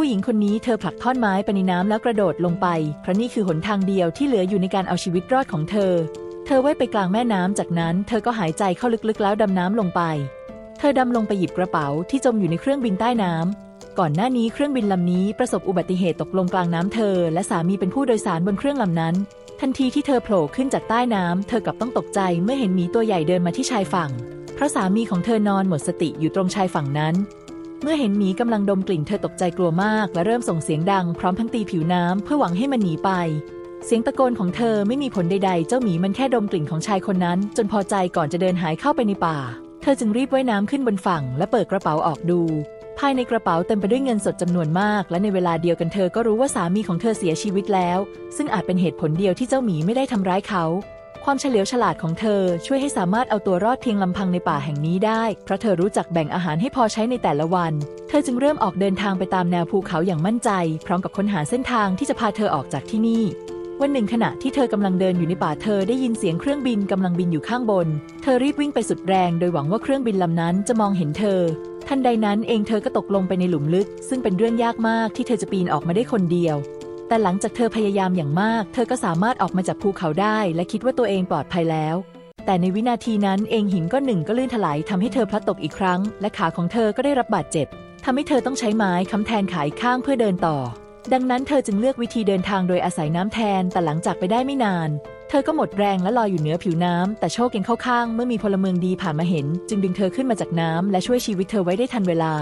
ผู้หญิงคนนี้เธอผลักท่อนไม้ไปในน้ำแล้วกระโดดลงไป เพราะนี่คือหนทางเดียวที่เหลืออยู่ในการเอาชีวิตรอดของเธอ เธอว่ายไปกลางแม่น้ำจากนั้น เธอก็หายใจเข้าลึกๆแล้วดำน้ำลงไป เธอดำลงไปหยิบกระเป๋าที่จมอยู่ในเครื่องบินใต้น้ำก่อนหน้านี้เครื่องบินลำนี้ประสบอุบัติเหตุตกลงกลางน้ำเธอ และสามีเป็นผู้โดยสารบนเครื่องลำนั้น ทันทีที่เธอโผล่ขึ้นจากใต้น้ำเธอกลับต้องตกใจเมื่อเห็นหมีตัวใหญ่เดินมาที่ชายฝั่ง เพราะสามีของเธอนอนหมดสติอยู่ตรงชายฝั่งนั้น เมื่อเห็นหมีกำลังดมกลิ่นเธอตกใจกลัวมาก และเริ่มส่งเสียงดังพร้อมทั้งตีผิวน้ำเพื่อหวังให้มันหนีไป เสียงตะโกนของเธอไม่มีผลใดๆ เจ้าหมีมันแค่ดมกลิ่นของชายคนนั้น จนพอใจก่อนจะเดินหายเข้าไปในป่า เธอจึงรีบว่ายน้ำขึ้นบนฝั่ง และเปิดกระเป๋าออกดู ภายในกระเป๋าเต็มไปด้วยเงินสดจำนวนมาก และในเวลาเดียวกันเธอก็รู้ว่าสามีของเธอเสียชีวิตแล้ว ซึ่งอาจเป็นเหตุผลเดียวที่เจ้าหมีไม่ได้ทำร้ายเขา ความเฉลียวฉลาดของเธอช่วยให้สามารถเอาตัวรอดเพียงลำพังในป่าแห่งนี้ได้ เพราะเธอรู้จักแบ่งอาหารให้พอใช้ในแต่ละวัน เธอจึงเริ่มออกเดินทางไปตามแนวภูเขาอย่างมั่นใจ พร้อมกับค้นหาเส้นทางที่จะพาเธอออกจากที่นี่ วันหนึ่งขณะที่เธอกำลังเดินอยู่ในป่าเธอได้ยินเสียงเครื่องบินกำลังบินอยู่ข้างบน เธอรีบวิ่งไปสุดแรงโดยหวังว่าเครื่องบินลำนั้นจะมองเห็นเธอ ทันใดนั้นเองเธอก็ตกลงไปในหลุมลึก ซึ่งเป็นเรื่องยากมากที่เธอจะปีนออกมาได้คนเดียว แต่หลังจากเธอพยายามอย่างมาก เธอก็สามารถออกมาจากภูเขาได้ และคิดว่าตัวเองปลอดภัยแล้ว แต่ในวินาทีนั้นเองหินก้อนหนึ่งก็ลื่นถลายทำให้เธอพลัดตกอีกครั้ง และขาของเธอก็ได้รับบาดเจ็บทำให้เธอต้องใช้ไม้ค้ำแทนขาอีกข้างเพื่อเดินต่อ ดังนั้นเธอจึงเลือกวิธีเดินทางโดยอาศัยน้ำแทน แต่หลังจากไปได้ไม่นาน เธอก็หมดแรงและลอยอยู่เหนือผิวน้ำแต่โชคยังเข้าข้างเมื่อมีพลเมืองดีผ่านมาเห็น จึงดึงเธอขึ้นมาจากน้ำและช่วยชีวิตเธอไว้ได้ทันเวลา